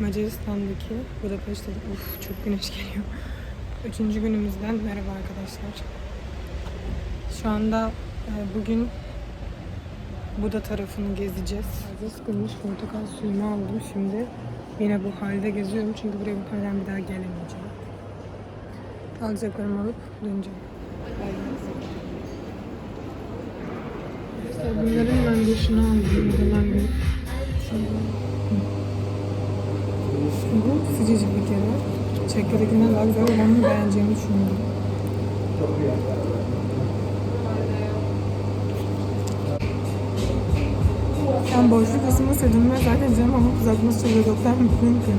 Macaristan'daki Budapeşte. Uf çok güneş geliyor. Üçüncü günümüzden merhaba arkadaşlar. Şu anda e, bugün Buda tarafını gezeceğiz. Fazla sıkılmış portakal suyumu aldım şimdi. Yine bu halde geziyorum çünkü buraya muhtemelen bir daha gelemeyeceğim. Alacaklarımı alıp döneceğim. Bunların ben de şunu aldım. Bunlar bir Bu sıcacık bir kere. Çekirdekinden daha güzel ve ben beğeneceğimi düşünüyorum. Ben boşluk ısınmasaydım ve zaten canım ama kızartması çok kadar mutluyum ki.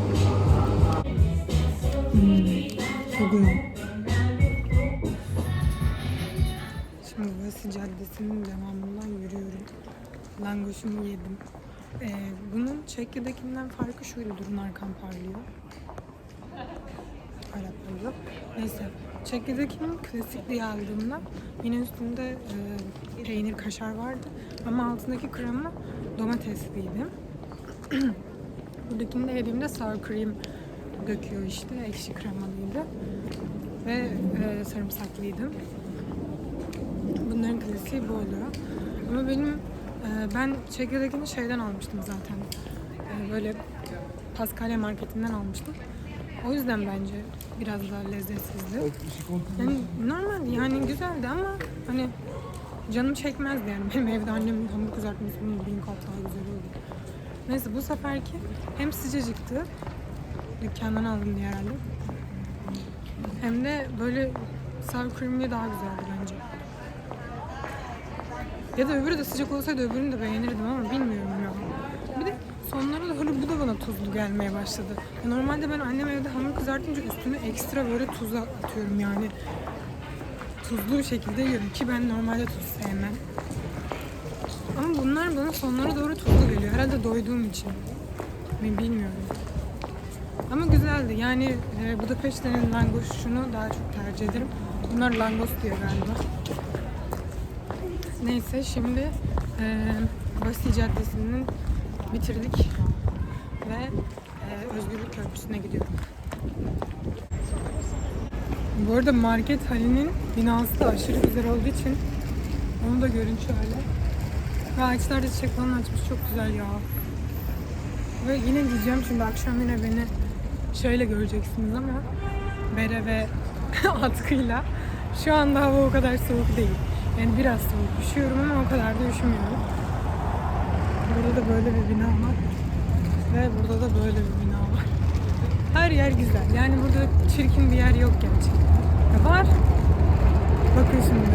Hmm, çok güzel. Şimdi Vasi Caddesi'nin devamından yürüyorum. Langoşumu yedim. Ee, bunun Çekya'dakinden farkı şuydu. Durun arkam parlıyor. Hala parlıyor. Neyse. Çekya'dakinin klasik diye aldığımda yine üstünde e, peynir kaşar vardı. Ama altındaki krema domatesliydi. Buradakini de yediğimde sour cream döküyor işte. Ekşi kremalıydı. Ve e, sarımsaklıydı. Bunların klasiği bu oluyor. Ama benim ben Çekya'dakini şeyden almıştım zaten. E, böyle Paskalya marketinden almıştım. O yüzden bence biraz daha lezzetsizdi. Yani normal yani güzeldi ama hani canım çekmezdi yani. Benim evde annem hamur kızartması bunun bin kat daha güzel oldu. Neyse bu seferki hem sıcacıktı. Dükkandan aldım diye herhalde. Hem de böyle sour creamli daha güzeldi. Ya da öbürü de sıcak olsaydı öbürünü de beğenirdim ama bilmiyorum ya. Bir de sonlara doğru bu da bana tuzlu gelmeye başladı. Ya normalde ben annem evde hamur kızartınca üstüne ekstra böyle tuz atıyorum yani. Tuzlu bir şekilde yiyorum ki ben normalde tuz sevmem. Ama bunlar bana sonlara doğru tuzlu geliyor. Herhalde doyduğum için. Ben bilmiyorum. Ama güzeldi. Yani e, Budapeşte'nin langoşunu daha çok tercih ederim. Bunlar langos diyor galiba. Neyse şimdi e, Basi Caddesi'nin bitirdik ve e, Özgürlük Köprüsü'ne gidiyorum. Bu arada market halinin binası da aşırı güzel olduğu için onu da görün şöyle. Ve ağaçlar da çiçek falan açmış çok güzel ya. Ve yine diyeceğim şimdi akşam yine beni şöyle göreceksiniz ama bere ve atkıyla. Şu anda hava o kadar soğuk değil. Yani biraz soğuk. Üşüyorum ama o kadar da üşümüyorum. Burada da böyle bir bina var. Ve burada da böyle bir bina var. Her yer güzel. Yani burada çirkin bir yer yok gerçekten. Ya var. Bakın şimdi.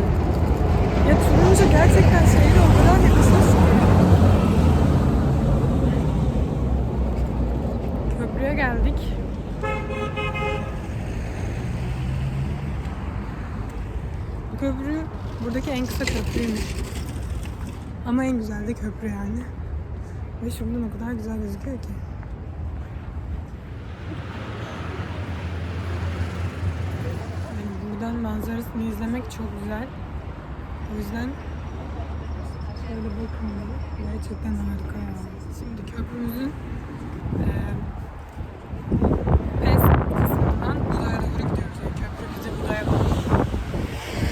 Ya turuncu gerçekten şehre o kadar yakışmış ki. Köprüye geldik. Bu köprü buradaki en kısa köprüymüş. Ama en güzel de köprü yani. Ve şuradan o kadar güzel gözüküyor ki. Yani buradan manzarasını izlemek çok güzel. O yüzden şöyle bakın. Gerçekten harika ya. Şimdi köprümüzün pes kısmından Buda'ya doğru gidiyoruz. Yani köprü bizi Buda'ya bağlıyor.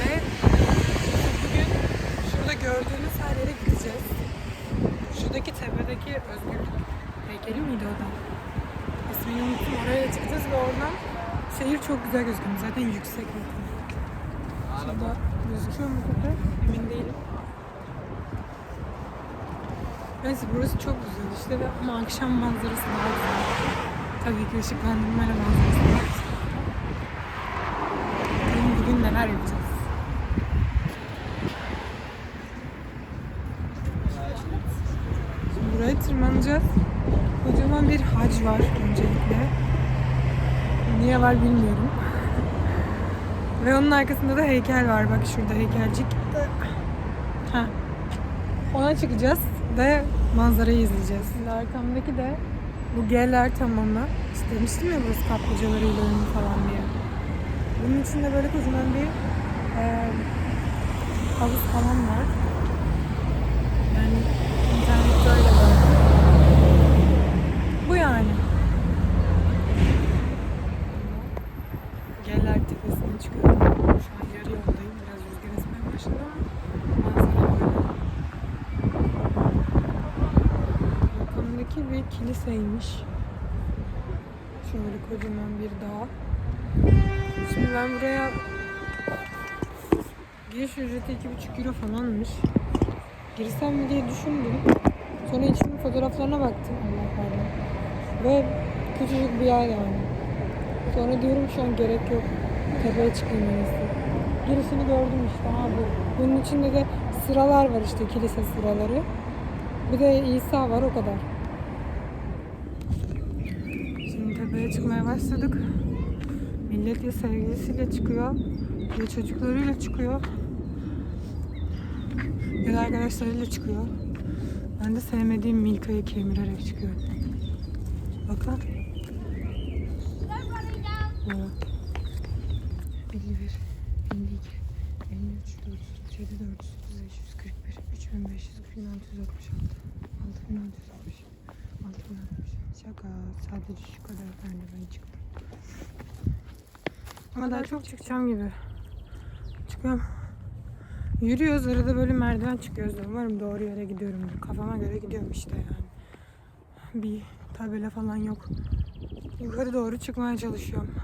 Ve bugün şurada gördüğünüz her yere gideceğiz. Şuradaki tepedeki özgürlük heykeli miydi o da? İsmini unuttum. Oraya çıkacağız ve oradan şehir çok güzel gözüküyor. Zaten yüksek. Şurada gözüküyor mu tepe? Emin değilim. Neyse burası çok güzel işte ve ama akşam manzarası daha güzel. Tabii ki ışıklandırmayla manzarası daha güzel. Bakalım bugün neler yapacağız. Şimdi buraya tırmanacağız. Kocaman bir hac var öncelikle. Niye var bilmiyorum. Ve onun arkasında da heykel var. Bak şurada heykelcik. Ha. Ona çıkacağız ve manzarayı izleyeceğiz. Şimdi arkamdaki de bu geller tamamı. İşte demiştim ya burası kaplıcalarıyla ünlü falan diye. Bunun içinde böyle kocaman bir e, havuz falan var. Yani internette öyle var. Bu yani. bir kiliseymiş. Şöyle kocaman bir dağ. Şimdi ben buraya giriş ücreti 2,5 euro falanmış. Girsem mi diye düşündüm. Sonra içinin fotoğraflarına baktım. Allah pardon. Ve küçücük bir yer yani. Sonra diyorum şu an gerek yok. Tepeye çıkayım en. Girişini gördüm işte abi. Bunun içinde de sıralar var işte kilise sıraları. Bir de İsa var o kadar. Şimdi tepeye çıkmaya başladık. Millet ya sevgilisiyle çıkıyor ya çocuklarıyla çıkıyor da arkadaşlarıyla çıkıyor. Ben de sevmediğim Milka'yı kemirerek çıkıyorum. Bakın. Böyle. 51, 52, 53, 437, 435, 141, 3500, 3666, 6660, 6060. Şaka. Sadece şu kadar merdiven çıktım. Ama daha çok çıkacağım gibi. Çıkıyorum. Yürüyoruz arada böyle merdiven çıkıyoruz. Umarım doğru yere gidiyorumdur. Kafama göre gidiyorum işte yani. Bir tabela falan yok. Yukarı doğru çıkmaya çalışıyorum.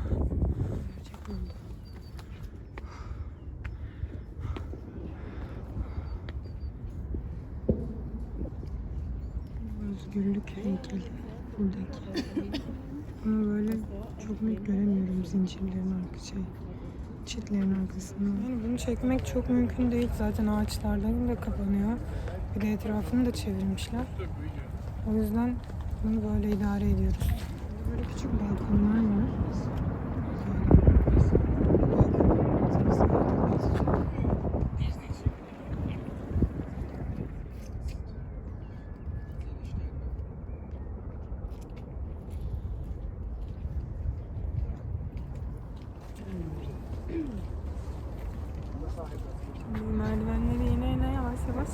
Özgürlük heykeli buradaki. Ama böyle çok net göremiyorum zincirlerin arka şey çitlerin arkasında. Yani bunu çekmek çok mümkün değil zaten ağaçlardan da kapanıyor. Bir de etrafını da çevirmişler. O yüzden bunu böyle idare ediyoruz. Böyle küçük balkonlar var. Şimdi bu merdivenleri ine ine yavaş yavaş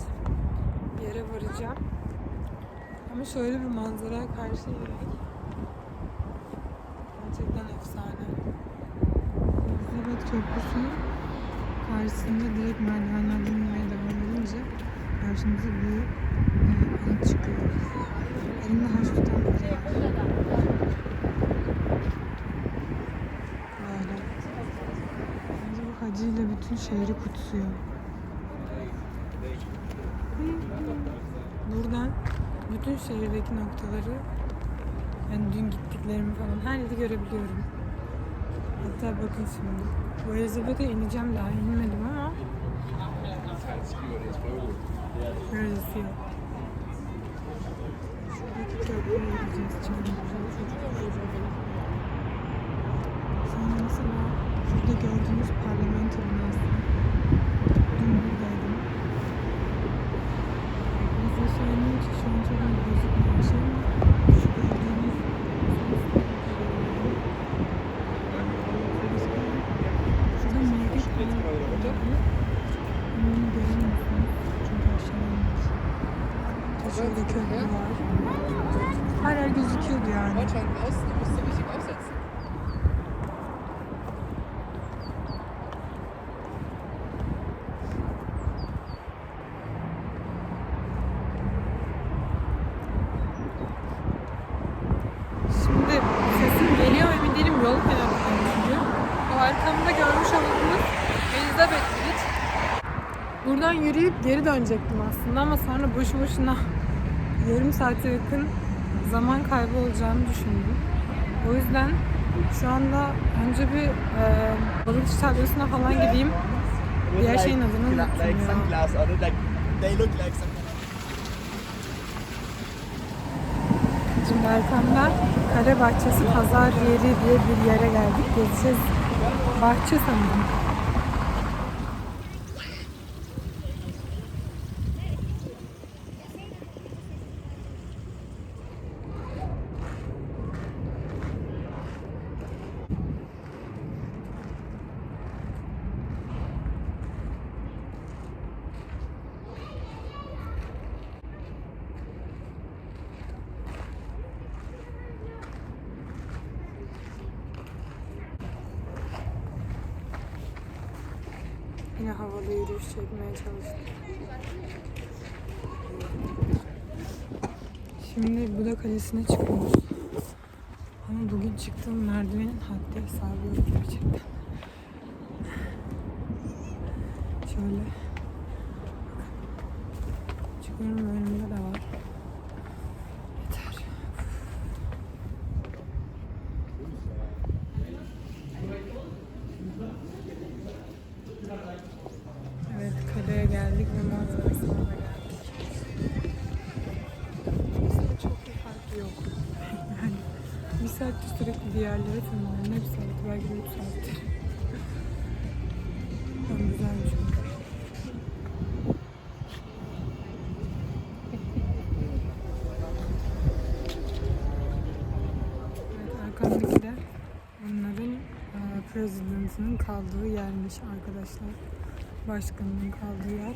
yere varacağım. Ama şöyle bir manzaraya karşı yürüyerek gerçekten efsane. Elizabeth Köprüsü karşısında direkt merdivenlerden inmeye devam edince karşımıza bir e, çıkıyor. Elinde haç tutan biri var. Böyle. Bence bu hacıyla bütün şehri kutsuyor. Buradan bütün şehirdeki noktaları yani dün gittiklerimi falan her yeri görebiliyorum. Hatta bakın şimdi. Bu Elizabeth'e ineceğim daha inmedim ama Neresi yok. Şuradaki. Sonra mesela şurada gördüğünüz parlamento binası. Dün buradaydım. Bize söylediğim için şu an çok iyi gözükmüyor şey ama şu gördüğünüz Şurada market var. Ama onu göremiyorsunuz. Çünkü aşağıya inmiş. Şurada köprü var. Her yer gözüküyordu yani. Deutschland aus, du musst du richtig aufsetzen. Şimdi sesim geliyor yol fena çünkü. Bu arkamda görmüş olduğunuz Elizabeth Bridge. Buradan yürüyüp geri dönecektim aslında ama sonra boşu boşuna yarım saate yakın zaman kaybı olacağını düşündüm. O yüzden şu anda önce bir e, balıkçı tablosuna falan gideyim. Diğer şeyin adını unuttum ya. Şimdi arkamda Kale Bahçesi Pazar Yeri diye bir yere geldik. Gezeceğiz. Bahçe sanırım. Havalı yürüyüş çekmeye çalıştım. Şimdi Buda Kalesi'ne çıkıyoruz. Ama bugün çıktığım merdivenin haddi hesabı yok gerçekten. Şöyle. Çıkıyorum yerlere tırmanıyorum. Hep saat, belki de üç saattir. Ama güzelmiş bu. Evet, arkamdaki de onların e, kaldığı yermiş arkadaşlar. Başkanının kaldığı yer.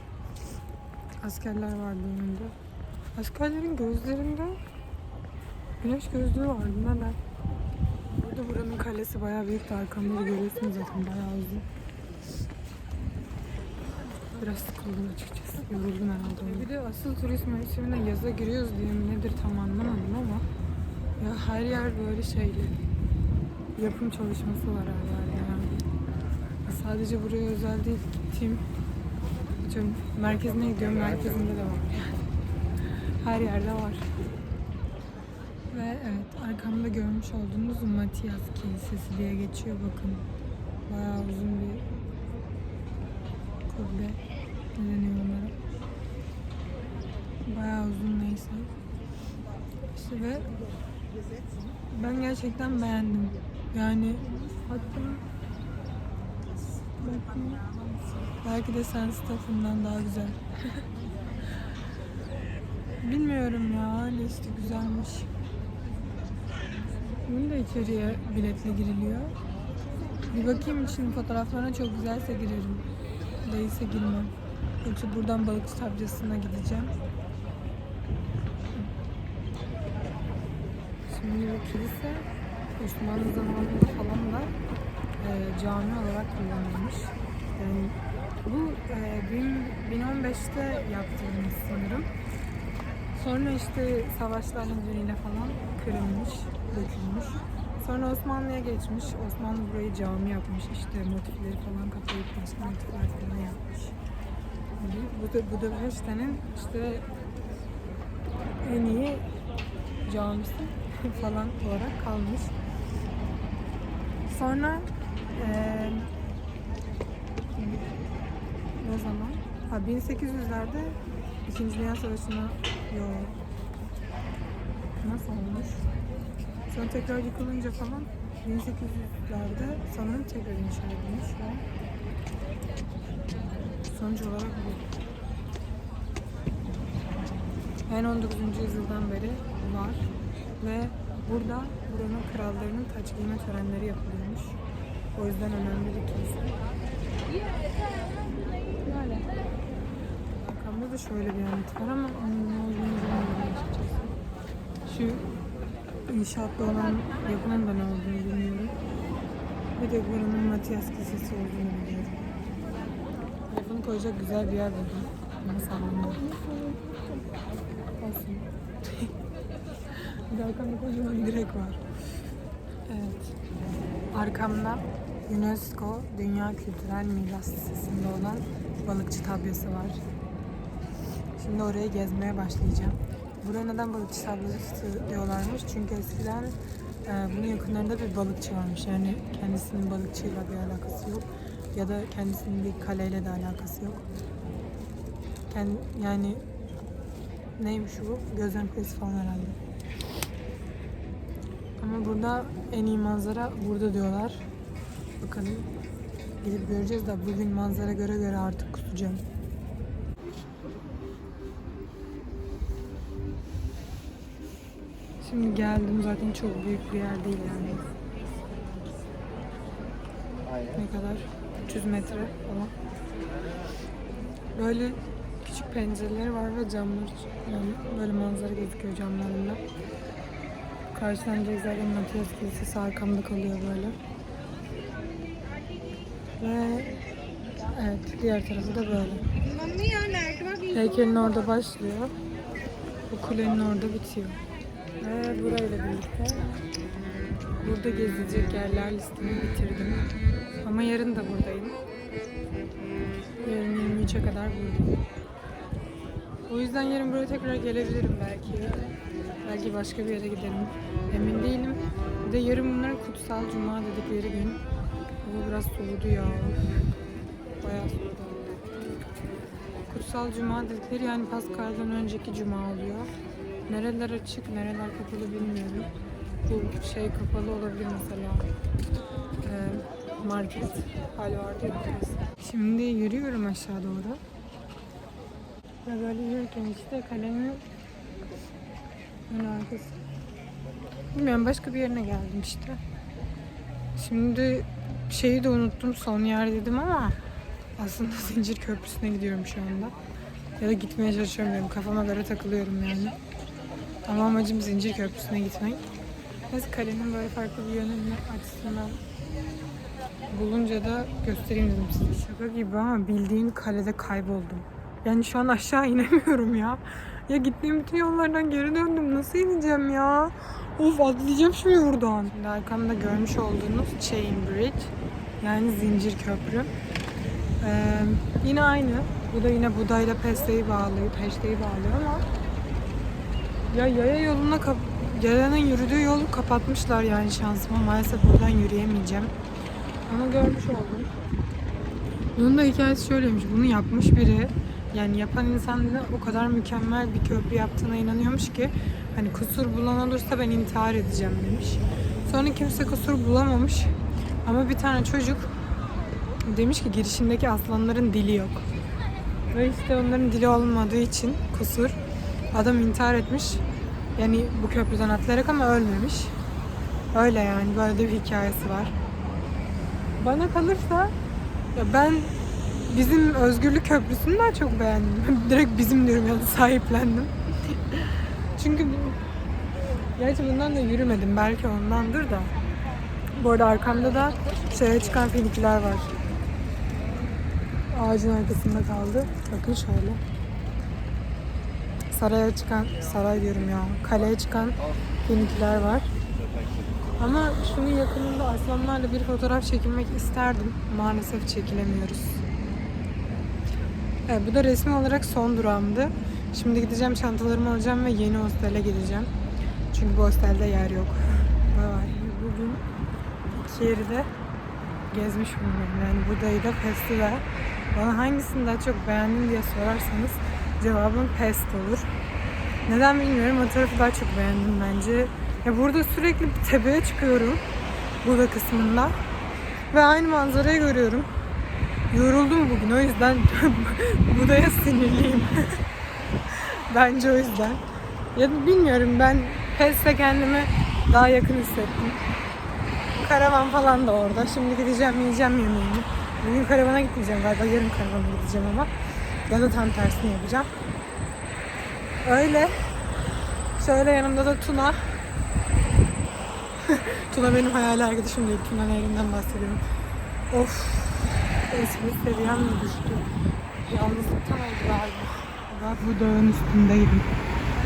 Askerler vardı önünde. Askerlerin gözlerinde güneş gözlüğü vardı. Neden? Burada buranın kalesi bayağı büyük de arkamda da görüyorsunuz zaten bayağı uzun. Biraz sıkıldım açıkçası. Yoruldum herhalde. Bir de asıl turist mevsimine yaza giriyoruz diye mi nedir tam anlamadım ama ya her yer böyle şeyli. Yapım çalışması var her yerde yani. Sadece buraya özel değil. Gittiğim tüm merkezine gidiyorum. Merkezinde de var. Her yerde var. Ve evet arkamda görmüş olduğunuz Matias Kilisesi diye geçiyor bakın. Bayağı uzun bir kubbe. Ne deniyor onlara? Bayağı uzun neyse. İşte ve ben gerçekten beğendim. Yani hatta belki de sen tarafından daha güzel. Bilmiyorum ya işte güzelmiş. Bunun da içeriye biletle giriliyor. Bir bakayım için fotoğraflarına çok güzelse girerim. Değilse girmem. Yoksa buradan balıkçı tablosuna gideceğim. Şimdi bu kilise Osmanlı zamanında falan da e, cami olarak kullanılmış. Yani bu e, bin- 1015'te yaptırılmış sanırım. Sonra işte savaşlar nedeniyle falan kırılmış, dökülmüş. Sonra Osmanlı'ya geçmiş. Osmanlı burayı cami yapmış. İşte motifleri falan kapayıp başka motifler falan yapmış. Bu da Budapeşte'nin işte en iyi camisi falan olarak kalmış. Sonra eee ne zaman? Ha 1800'lerde İkinci Dünya Savaşı'na yok. Nasıl olmuş? Sonra tekrar yıkılınca falan 1800'lerde sanırım tekrar inşa edilmiş sonuç olarak bu. En 19. yüzyıldan beri var ve burada buranın krallarının taç giyme törenleri yapılıyormuş. O yüzden önemli bir kilise. Böyle. Arkamda da şöyle bir anıt var ama onun ne olduğunu bilmiyorum açıkçası. Şu inşaatta olan yapının da ne olduğunu bilmiyorum. Bir de buranın Matias Kilisesi olduğunu biliyorum. Telefonu koyacak güzel bir yer buldum. Ama salonda. Olsun. bir de arkamda kocaman direk var. Evet. Arkamda UNESCO Dünya Kültürel Miras Listesi'nde olan balıkçı tablosu var. Şimdi oraya gezmeye başlayacağım. Buraya neden balıkçı tablosu diyorlarmış? Çünkü eskiden e, bunun yakınlarında bir balıkçı varmış. Yani kendisinin balıkçıyla bir alakası yok. Ya da kendisinin bir kaleyle de alakası yok. Kend, yani neymiş bu? Gözlem kulesi falan herhalde. Ama burada en iyi manzara burada diyorlar. Bakalım gidip göreceğiz de bugün manzara göre göre artık kusacağım. Şimdi geldim zaten çok büyük bir yer değil yani. Ne kadar? 300 metre falan. Böyle küçük pencereleri var ve camlar. Yani böyle manzara gözüküyor camlarında. Karşıdan direkt zaten Matias Kilisesi arkamda kalıyor böyle. Ve evet diğer tarafı da böyle. Heykelin orada başlıyor. Bu kulenin orada bitiyor. Ve burayla birlikte burada gezilecek yerler listemi bitirdim. Ama yarın da buradayım. Yarın 23'e kadar buradayım. O yüzden yarın buraya tekrar gelebilirim belki. Belki başka bir yere giderim. Emin değilim. Bir de yarın bunların kutsal cuma dedikleri gün. Hava biraz soğudu ya. Bayağı soğudu. Kutsal cuma dedikleri yani Paskal'dan önceki cuma oluyor. Nereler açık, nereler kapalı bilmiyorum. Bu şey kapalı olabilir mesela. Ee, market hali vardı ya. Şimdi yürüyorum aşağı doğru. Ve böyle yürürken işte kalemin ön arkası. Bilmiyorum başka bir yerine geldim işte. Şimdi şeyi de unuttum son yer dedim ama aslında Zincir Köprüsü'ne gidiyorum şu anda. Ya da gitmeye çalışıyorum benim kafama göre takılıyorum yani. Ama amacım Zincir Köprüsü'ne gitmek. Neyse kalenin böyle farklı bir yönünü açısından bulunca da göstereyim dedim size. Şaka gibi ama bildiğin kalede kayboldum. Yani şu an aşağı inemiyorum ya. Ya gittiğim bütün yollardan geri döndüm. Nasıl ineceğim ya? Of atlayacağım şimdi buradan. Şimdi arkamda görmüş olduğunuz Chain Bridge. Yani zincir köprü. Ee, yine aynı. Bu da yine Buda'yla Peste'yi bağlıyor, Peşte'yi bağlıyor ama ya yaya yoluna yayanın yürüdüğü yolu kapatmışlar yani şansıma. Maalesef buradan yürüyemeyeceğim. Ama görmüş oldum. Bunun da hikayesi şöyleymiş. Bunu yapmış biri yani yapan insan o kadar mükemmel bir köprü yaptığına inanıyormuş ki hani kusur bulan olursa ben intihar edeceğim demiş. Sonra kimse kusur bulamamış. Ama bir tane çocuk demiş ki girişindeki aslanların dili yok. Ve işte onların dili olmadığı için kusur adam intihar etmiş. Yani bu köprüden atlayarak ama ölmemiş. Öyle yani böyle bir hikayesi var. Bana kalırsa ya ben bizim Özgürlük Köprüsü'nü daha çok beğendim. Direkt bizim diyorum yani sahiplendim. Çünkü gerçi bundan da yürümedim. Belki ondandır da. Bu arada arkamda da şeye çıkan finiküler var. Ağacın arkasında kaldı. Bakın şöyle. Saraya çıkan, saray diyorum ya, kaleye çıkan finiküler var. Ama şunun yakınında aslanlarla bir fotoğraf çekilmek isterdim. Maalesef çekilemiyoruz. Evet, bu da resmi olarak son durağımdı. Şimdi gideceğim çantalarımı alacağım ve yeni hostele gideceğim. Çünkü bu hostelde yer yok. Vay, bugün iki yeri de gezmiş bulunuyorum. Yani Buda'yı da Pest'i de. Bana hangisini daha çok beğendin diye sorarsanız cevabım Pest olur. Neden bilmiyorum. O tarafı daha çok beğendim bence. Ya burada sürekli bir tepeye çıkıyorum. Buda kısmında. Ve aynı manzarayı görüyorum. Yoruldum bugün o yüzden Buda'ya sinirliyim. Bence o yüzden. Ya bilmiyorum ben Pest'e kendimi daha yakın hissettim. Karavan falan da orada. Şimdi gideceğim yiyeceğim yemeğimi. Bugün karavana gitmeyeceğim galiba. Yarın karavana gideceğim ama. Ya da tam tersini yapacağım. Öyle. Şöyle yanımda da Tuna. Tuna benim hayal arkadaşım değil. Tuna Nehri'nden bahsediyorum. Of. Espri seviyem mi düştü? Yalnızlıktan oldu galiba. Bak bu dağın üstündeyim.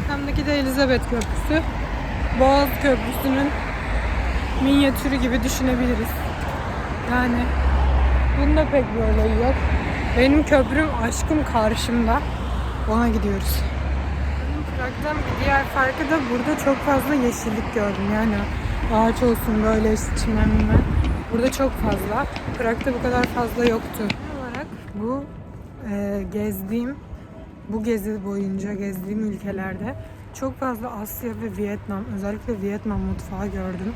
Arkamdaki de Elizabeth Köprüsü. Boğaz Köprüsü'nün minyatürü gibi düşünebiliriz. Yani bunda pek bir olayı yok. Benim köprüm aşkım karşımda. Ona gidiyoruz. Prag'dan bir diğer farkı da burada çok fazla yeşillik gördüm. Yani ağaç olsun böyle işte çimen mimen. Burada çok fazla. Prag'da bu kadar fazla yoktu. Olarak bu e, gezdiğim, bu gezi boyunca gezdiğim ülkelerde çok fazla Asya ve Vietnam, özellikle Vietnam mutfağı gördüm.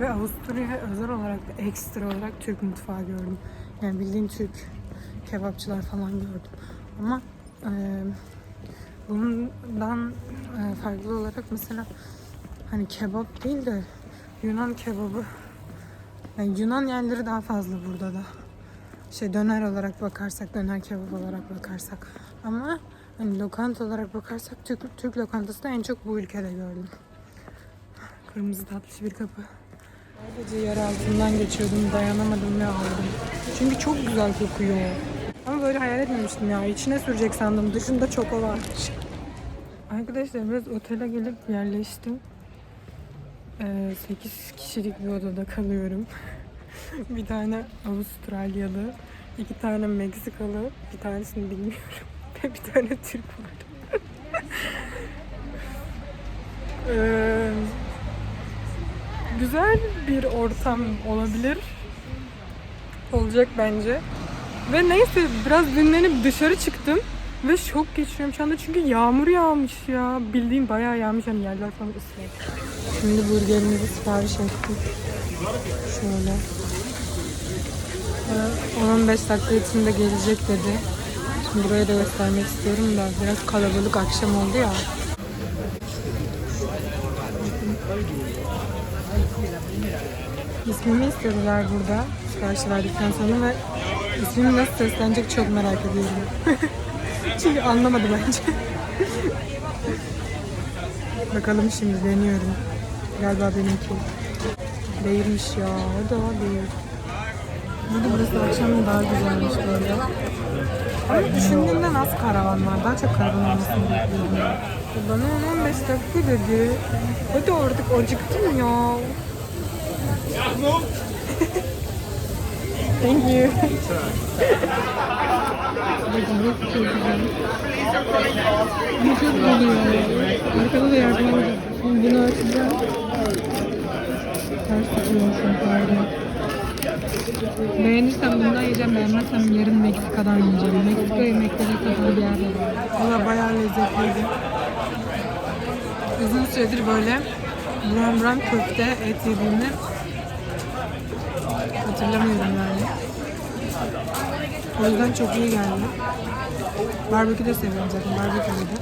Ve Avusturya'ya özel olarak da ekstra olarak Türk mutfağı gördüm. Yani bildiğin Türk kebapçılar falan gördüm. Ama e, bundan e, farklı olarak mesela hani kebap değil de Yunan kebabı yani Yunan yerleri daha fazla burada da. Şey döner olarak bakarsak, döner kebap olarak bakarsak. Ama hani lokanta olarak bakarsak Türk, Türk lokantası da en çok bu ülkede gördüm. Kırmızı tatlış bir kapı. Sadece yer altından geçiyordum, dayanamadım ve aldım. Çünkü çok güzel kokuyor. Ama böyle hayal etmemiştim ya. İçine sürecek sandım. Dışında çoko varmış. Arkadaşlar biraz otele gelip yerleştim. Ee, 8 kişilik bir odada kalıyorum. bir tane Avustralyalı, iki tane Meksikalı, bir tanesini bilmiyorum ve bir tane Türk var. Ee, güzel bir ortam olabilir. Olacak bence. Ve neyse biraz dinlenip dışarı çıktım. Ve şok geçiriyorum şu anda çünkü yağmur yağmış ya. Bildiğin bayağı yağmış hem yerler falan ıslak. Şimdi burgerimizi sipariş ettik. Şöyle. Ee, 10-15 dakika içinde gelecek dedi. Şimdi burayı da göstermek istiyorum da biraz kalabalık akşam oldu ya. İsmimi istediler burada sipariş verdikten sonra ve ismimi nasıl seslenecek çok merak ediyorum. Çünkü anlamadı bence. Bakalım şimdi deniyorum. Galiba benimki. Değilmiş ya. O da değil. Burada burası akşam daha güzelmiş böyle. Ama düşündüğümden az karavan var. Daha çok karavan olmasını bekliyordum. ya. Bana 15 dakika dedi. Hadi artık acıktım ya. Thank you. Bu çok oluyor. Arkada da yardım edeceğim. Şimdi bunu açacağım. Ters tutuyormuşum pardon. Beğenirsem bundan yiyeceğim, beğenmezsem yarın Meksika'dan yiyeceğim. Meksika yemekleri satan bir yer. Valla bayağı lezzetliydi. Uzun süredir böyle buram buram köfte et yediğimi hatırlamıyorum yani. O yüzden çok iyi geldi. Barbekü de seviyorum zaten. Barbekü dedi.